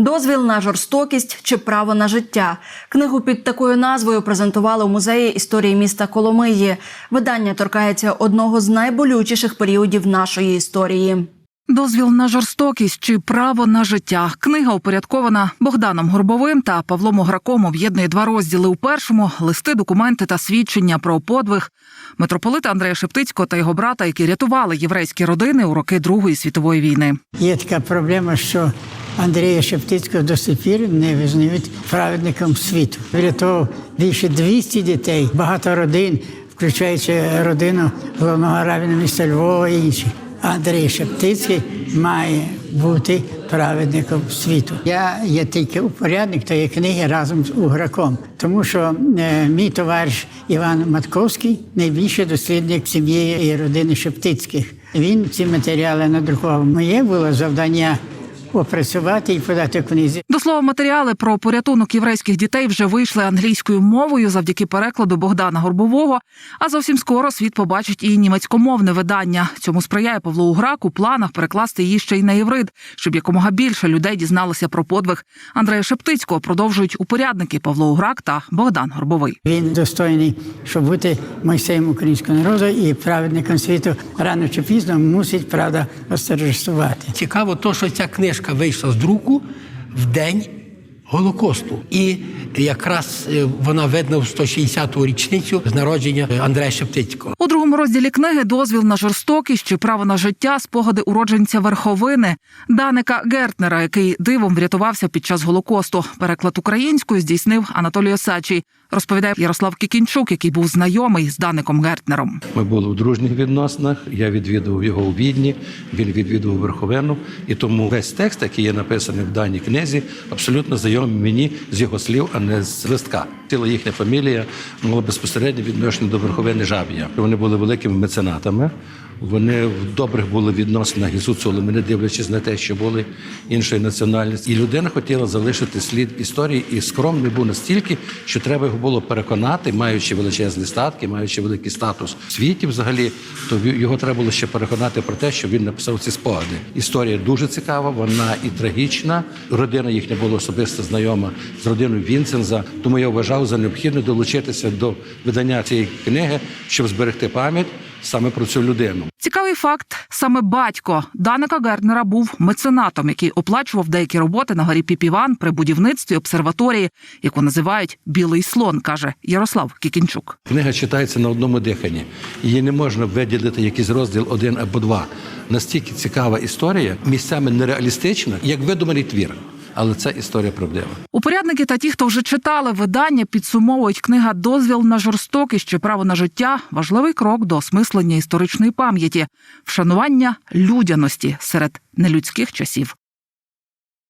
Дозвіл на жорстокість чи право на життя. Книгу під такою назвою презентували у музеї історії міста Коломиї. Видання торкається одного з найболючіших періодів нашої історії. Дозвіл на жорстокість чи право на життя. Книга упорядкована Богданом Горбовим та Павлом Ограком об'єднує два розділи. У першому листи, документи та свідчення про подвиг митрополита Андрея Шептицького та його брата, які рятували єврейські родини у роки Другої світової війни. Є така проблема, що Андрія Шептицького до сих пір не визнають праведником світу. Врятував більше 200 дітей, багато родин, включаючи родину головного равіна міста Львова і інших. Андрій Шептицький має бути праведником світу. Я є тільки упорядник тої книги разом з Уграком, тому що е, мій товариш Іван Матковський найбільший дослідник сім'ї і родини Шептицьких. Він ці матеріали надрукував. Моє було завдання опрацювати і подати книзі. До слова, матеріали про порятунок єврейських дітей вже вийшли англійською мовою завдяки перекладу Богдана Горбового. А зовсім скоро світ побачить і німецькомовне видання. Цьому сприяє Павло Уграк у планах перекласти її ще й на єврит, щоб якомога більше людей дізналося про подвиг Андрея Шептицького. Продовжують упорядники Павло Уграк та Богдан Горбовий. Він достойний, щоб бути Мойсеєм українського народу і праведником світу рано чи пізно мусить правда осторожествувати. Цікаво, то, що ця книжка вийшла з друку в день Голокосту. І якраз е, вона видна в 160-ту річницю з народження Андрея Шептицького. У другому розділі книги дозвіл на жорстокість чи право на життя спогади уродженця верховини Даника Гертнера, який дивом врятувався під час голокосту. Переклад українською здійснив Анатолій Осадчий. Розповідає Ярослав Кікінчук, який був знайомий з Даником Гертнером. Ми були у дружніх відносинах. Я відвідував його у відні, він відвідував верховину. І тому весь текст, який є написаний в даній книзі, абсолютно знайомий мені з його слів, а не з листка. Ціла їхня фамілія мала безпосереднє відношення до верховини жаб'я. Вони були великими меценатами. Вони в добрих були відносинах із Гуцулами, не дивлячись на те, що були іншої національності. І людина хотіла залишити слід історії, і скромний був настільки, що треба його було переконати, маючи величезні статки, маючи великий статус в світі, взагалі, то його треба було ще переконати про те, що він написав ці спогади. Історія дуже цікава, вона і трагічна. Родина їхня була особисто знайома з родиною Вінценза. Тому я вважав за необхідне долучитися до видання цієї книги, щоб зберегти пам'ять саме про цю людину. Цікавий факт: саме батько Даника Гертнера був меценатом, який оплачував деякі роботи на горі Піпіван при будівництві обсерваторії, яку називають Білий слон, каже Ярослав Кікінчук. Книга читається на одному диханні. Її не можна виділити якийсь розділ один або два. Настільки цікава історія, місцями нереалістична, як видуманий твір. Але це історія правдива. Упорядники та ті, хто вже читали видання, підсумовують книга Дозвіл на жорстокість чи право на життя важливий крок до осмислення історичної пам'яті, вшанування людяності серед нелюдських часів.